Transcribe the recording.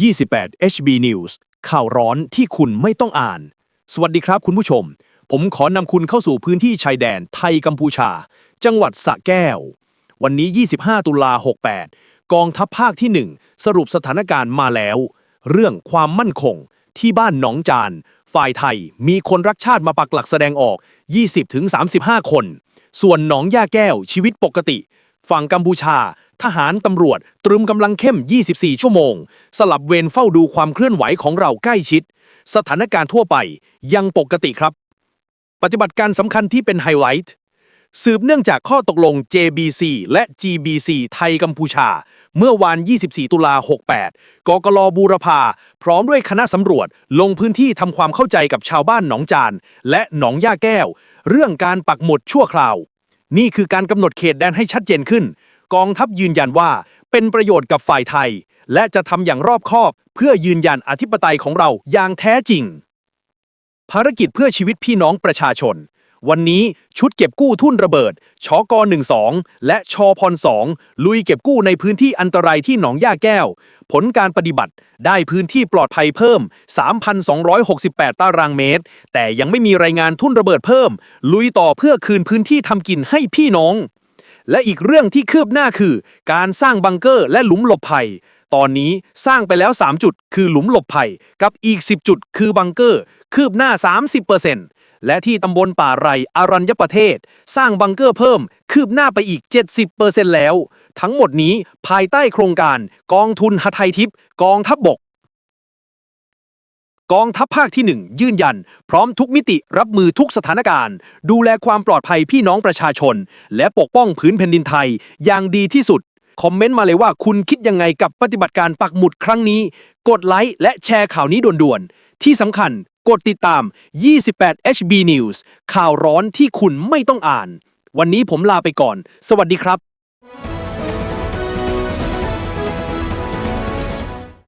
28 HB News ข่าวร้อนที่คุณไม่ต้องอ่าน สวัสดีครับคุณผู้ชม ผมขอนำคุณเข้าสู่พื้นที่ชายแดนไทยกัมพูชา จังหวัดสระแก้ว วันนี้ 25 ตุลา 68 กองทัพภาคที่ 1 สรุปสถานการณ์มาแล้ว เรื่องความมั่นคงที่บ้านหนองจาน ฝ่ายไทยมีคนรักชาติมาปักหลักแสดงออก 20-35 คน ส่วนหนองย่าแก้วชีวิตปกติ ฝั่งกัมพูชา ทหารตำรวจ ตรึมกำลังเข้ม 24 ชั่วโมง สลับเวรเฝ้าดูความเคลื่อนไหวของเราใกล้ชิด สถานการณ์ทั่วไปยังปกติครับ ปฏิบัติการสำคัญที่เป็นไฮไลท์สืบเนื่องจากข้อตกลง JBC และ GBC ไทยกัมพูชา เมื่อวาน24 ตุลา 68 กกลบูรพา พร้อมด้วยคณะสำรวจ ลงพื้นที่ทำความเข้าใจกับชาวบ้านหนองจาน และหนองย่าแก้ว เรื่องการปักหมุดชั่วคราว นี่คือการกำหนดเขตแดนให้ชัดเจนขึ้น กองทัพยืนยันว่าเป็นประโยชน์กับฝ่ายไทย และจะทำอย่างรอบคอบ เพื่อยืนยันอธิปไตยของเราอย่างแท้จริง ภารกิจเพื่อชีวิตพี่น้องประชาชน วันนี้ชุดเก็บกู้ทุ่นระเบิด ชก12 และชพ2ลุยเก็บกู้ในพื้นที่อันตรายที่หนองย่าแก้ว ผลการปฏิบัติได้พื้นที่ปลอดภัยเพิ่ม 3,268 ตารางเมตร แต่ยังไม่มีรายงานทุ่นระเบิดเพิ่ม ลุยต่อเพื่อคืนพื้นที่ทำกินให้พี่น้อง และอีกเรื่องที่คืบหน้าคือ การสร้างบังเกอร์และหลุมหลบภัยตอนนี้สร้างไปแล้ว 3 จุด คือหลุมหลบภัย กับอีก 10 จุด คือบังเกอร์ คืบหน้า 30% และที่ตำบลป่าไรอารัญญประเทศ สร้างบังเกอร์เพิ่ม คืบหน้าไปอีก 70%แล้ว ทั้งหมดนี้ภายใต้โครงการกองทุนหไทยทิพย์กองทัพบบก กองทัพภาคที่ 1 ยืนยัน พร้อมทุกมิติรับมือทุกสถานการณ์ ดูแลความปลอดภัยพี่น้องประชาชน และปกป้องพื้นแผ่นดินไทยอย่างดีที่สุดคอมเมนต์มาเลยว่าคุณคิดยังไงกับปฏิบัติการปักหมุดครั้งนี้ กดไลค์และแชร์ข่าวนี้ด่วนๆ ที่สำคัญ กดติดตาม 28 HB News ข่าวร้อนที่คุณไม่ต้องอ่าน วันนี้ผมลาไปก่อน สวัสดีครับ